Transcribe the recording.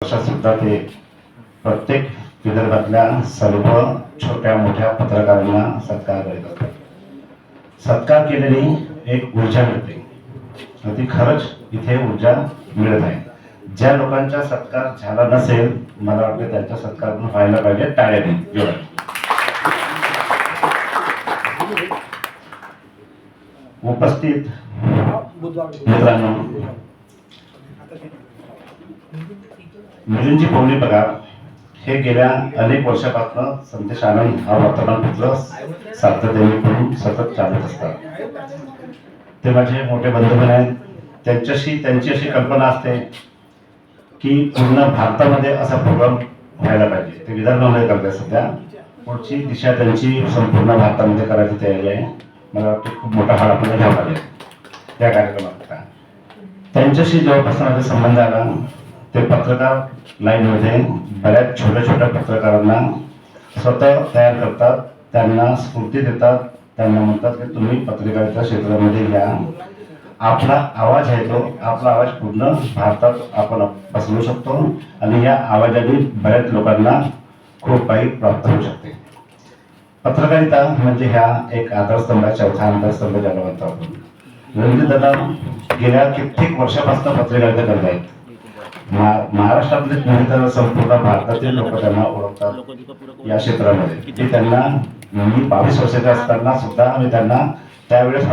वर्षात सुद्धा ते प्रत्येक विदर्भातल्या सर्व छोट्या मोठ्या पत्रकारांना सत्कार करीत असतात सत्कार केलेली एक ऊर्जा मिळते. ती खरंच इथे ऊर्जा मिळत आहे. ज्या लोकांचा सत्कार झाला नसेल मला वाटतं त्यांचा सत्कार पण व्हायला पाहिजे टाळ्याने उपस्थित मित्रांनो मुलींची पवनी पगार हे गेल्या अनेक वर्षापासून संदेश आनंद हा वर्तमानपत्र सातत्याने करून सतत चालत असतात ते माझे मोठे बंधू आहेत. त्यांच्याशी त्यांची अशी कल्पना असते की पूर्ण भारतामध्ये असा प्रोग्राम व्हायला पाहिजे. ते विदर्भामध्ये करतात सध्या. पुढची दिशा त्यांची संपूर्ण भारतामध्ये करायची तयारी आहे. मला वाटतं खूप मोठा हाड आपल्याला घ्यावा लागेल. या कार्यक्रमात. त्यांच्याशी जेव्हापासून माझा संबंध आला. ते पत्रकार लाईनमध्ये बऱ्याच छोट्या छोट्या पत्रकारांना स्वतः तयार करतात त्यांना स्फूर्ती देतात त्यांना म्हणतात की तुम्ही पत्रकारिता क्षेत्रामध्ये या. आपला आवाज आहे तो आपला आवाज पूर्ण भारतात आपण पसरवू शकतो आणि या आवाजाने बऱ्याच लोकांना खूप काही प्राप्त होऊ शकते. पत्रकारिता म्हणजे ह्या एक आधारस्तंभ चौथा आधारस्तंभ ज्याला म्हणतो आपण. रणजित दादा गेल्या कित्येक वर्षापासून पत्रकारिता करत आहेत महाराष्ट्रातलेच नव्हे तर संपूर्ण भारतातील लोक त्यांना ओळखतात या क्षेत्रामध्ये. ते त्यांना मी बावीस वर्षाचे असताना सुद्धा मी त्यांना त्यावेळेस